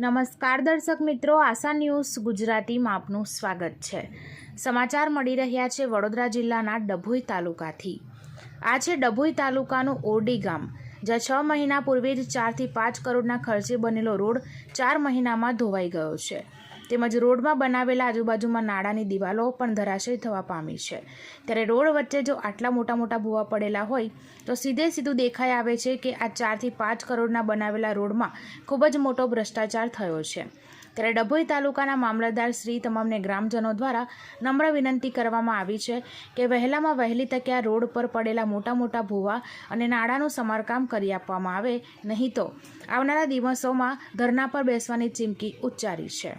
નમસ્કાર દર્શક મિત્રો, આશા ન્યૂઝ ગુજરાતીમાં આપનું સ્વાગત છે. સમાચાર મળી રહ્યા છે વડોદરા જિલ્લાના ડભોઈ તાલુકાથી. આ છે ડભોઈ તાલુકાનું ઓરડી ગામ, જ્યાં છ મહિના પૂર્વે જ ચારથી પાંચ કરોડના ખર્ચે બનેલો રોડ ચાર મહિનામાં ધોવાઈ ગયો છે. તેમજ રોડમાં બનાવેલા આજુબાજુમાં નાળાની દિવાલો પણ ધરાશય થવા પામી છે. ત્યારે રોડ વચ્ચે જો આટલા મોટા મોટા ભૂવા પડેલા હોય, તો સીધે સીધું દેખાઈ આવે છે કે આ ચારથી પાંચ કરોડના બનાવેલા રોડમાં ખૂબ જ મોટો ભ્રષ્ટાચાર થયો છે. ત્યારે ડભોઈ તાલુકાના મામલતદાર શ્રી તમામને ગ્રામજનો દ્વારા નમ્ર વિનંતી કરવામાં આવી છે કે વહેલામાં વહેલી તકે આ રોડ પર પડેલા મોટા મોટા ભૂવા અને નાળાનું સમારકામ કરી આપવામાં આવે, નહીં તો આવનારા દિવસોમાં ધરના પર બેસવાની ચીમકી ઉચ્ચારી છે.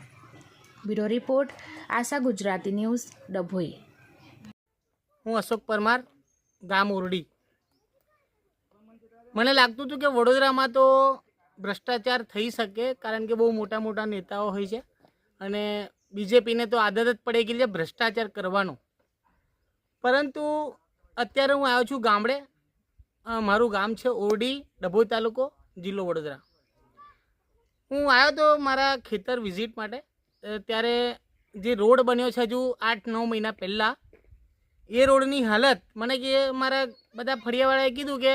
Bureau report, Asha Gujarati news, Dabhoi. હું અશોક પરમાર, ગામ ઓરડી મને લાગતું હતું કે વડોદરામાં તો ભ્રષ્ટાચાર થઈ શકે, કારણ કે બહુ મોટા મોટા નેતાઓ હોય છે. અને બીજેપીને તો આદત જ પડી ગઈ છે ભ્રષ્ટાચાર કરવાનો. પરંતુ અત્યારે હું આવ્યો છું ગામડે. મારું ગામ છે ઓરડી ડભોઈ તાલુકો, જિલ્લો વડોદરા. હું આવ્યો તો મારા ખેતર વિઝિટ માટે. ત્યારે જે રોડ બન્યો છે હજુ આઠ નવ મહિના પહેલાં, એ રોડની હાલત મને કે મારા બધા ફળિયાવાળાએ કીધું કે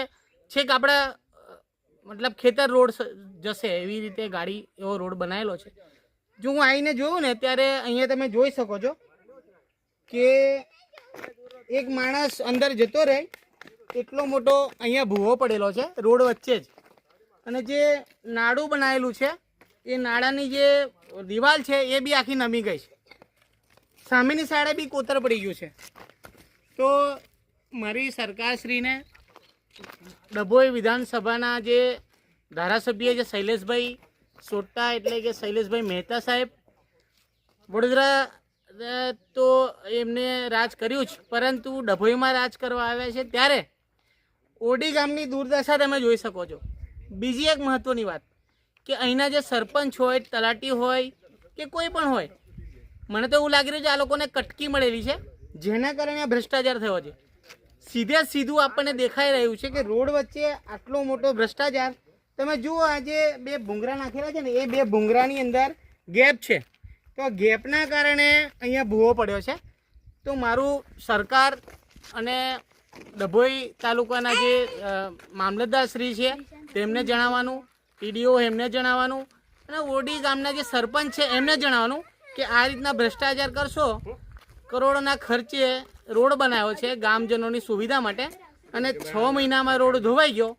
છેક આપણા મતલબ ખેતર રોડ જશે એવી રીતે ગાડી એવો રોડ બનાવેલો છે. જો હું આવીને જોયું ને ત્યારે અહીંયા તમે જોઈ શકો છો કે એક માણસ અંદર જતો રહે, એટલો મોટો અહીંયા ભૂવો પડેલો છે રોડ વચ્ચે જ. અને જે નાડું બનાવેલું છે એ નાળાની જે દિવાલ છે, એ બી આખી નમી ગઈ છે. સામેની સાઈડે બી કોતર પડી ગયું છે. તો મારી સરકારશ્રીને ડભોઈ વિધાનસભાના જે ધારાસભ્ય છે શૈલેષભાઈ સોટા એટલે કે શૈલેષભાઈ મહેતા સાહેબ, વડોદરા તો એમને રાજ કર્યું જ, પરંતુ ડભોઈમાં રાજ કરવા આવ્યા છે ત્યારે ઓડી ગામની દુર્દશા તમે જોઈ શકો છો. બીજી એક મહત્ત્વની વાત. કે અહીંના જે સરપંચ હોય, તલાટી હોય કે કોઈ પણ હોય, મને તો એવું લાગી રહ્યું છે આ લોકોને કટકી મળેલી છે, જેના કારણે આ ભ્રષ્ટાચાર થયો છે. સીધે સીધું આપણને દેખાઈ રહ્યું છે કે રોડ વચ્ચે આટલો મોટો ભ્રષ્ટાચાર. તમે જુઓ આ જે બે ભૂંગરા નાખેલા છે ને, એ બે ભૂંગરાની અંદર ગેપ છે. તો ગેપના કારણે અહીંયા ભૂવો પડ્યો છે. તો મારું સરકાર અને ડભોઈ તાલુકાના જે મામલતદારશ્રી મામલતદાર શ્રી છે, તેમને જણાવવાનું ટીડીઓ એમને જણાવવાનું અને ઓડી ગામના જે સરપંચ છે એમને જણાવવાનું કે આ રીતના ભ્રષ્ટાચાર કરશો, કરોડોના ખર્ચે રોડ બનાવ્યો છે ગામજનોની સુવિધા માટે અને છ મહિનામાં રોડ ધોવાઈ ગયો.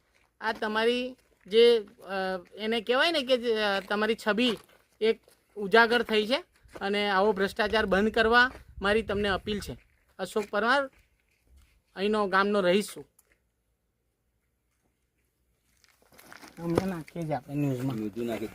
આ તમારી જે એને કહેવાય ને કે તમારી છબી એક ઉજાગર થઈ છે અને આવો ભ્રષ્ટાચાર બંધ કરવા મારી તમને અપીલ છે. અશોક પરમાર, અહીંનો ગામનો રહીશ અમે નાખીએ જ આપણે ન્યૂઝમાં. ન્યૂઝ નાખી